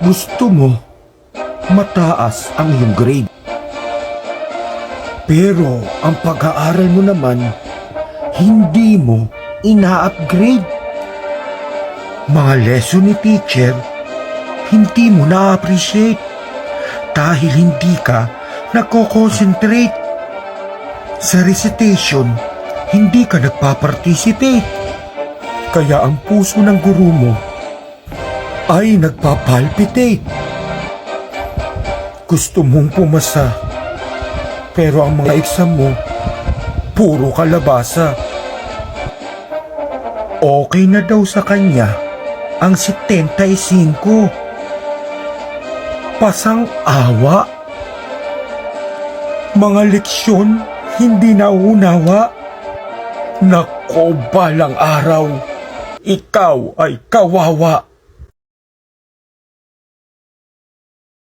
Gusto mo mataas ang iyong grade. Pero ang pag-aaral mo naman, hindi mo ina-upgrade. Mga lesson ni teacher, hindi mo na-appreciate dahil hindi ka nagko-concentrate. Sa recitation, hindi ka nagpa-participate. Kaya ang puso ng guru mo ay nagpapalpitate. Gusto mong pumasa, pero ang mga exam mo, puro kalabasa. Okay na daw sa kanya ang 75. Pasang awa. Mga leksyon hindi nauunawa. Nako balang araw, ikaw ay kawawa.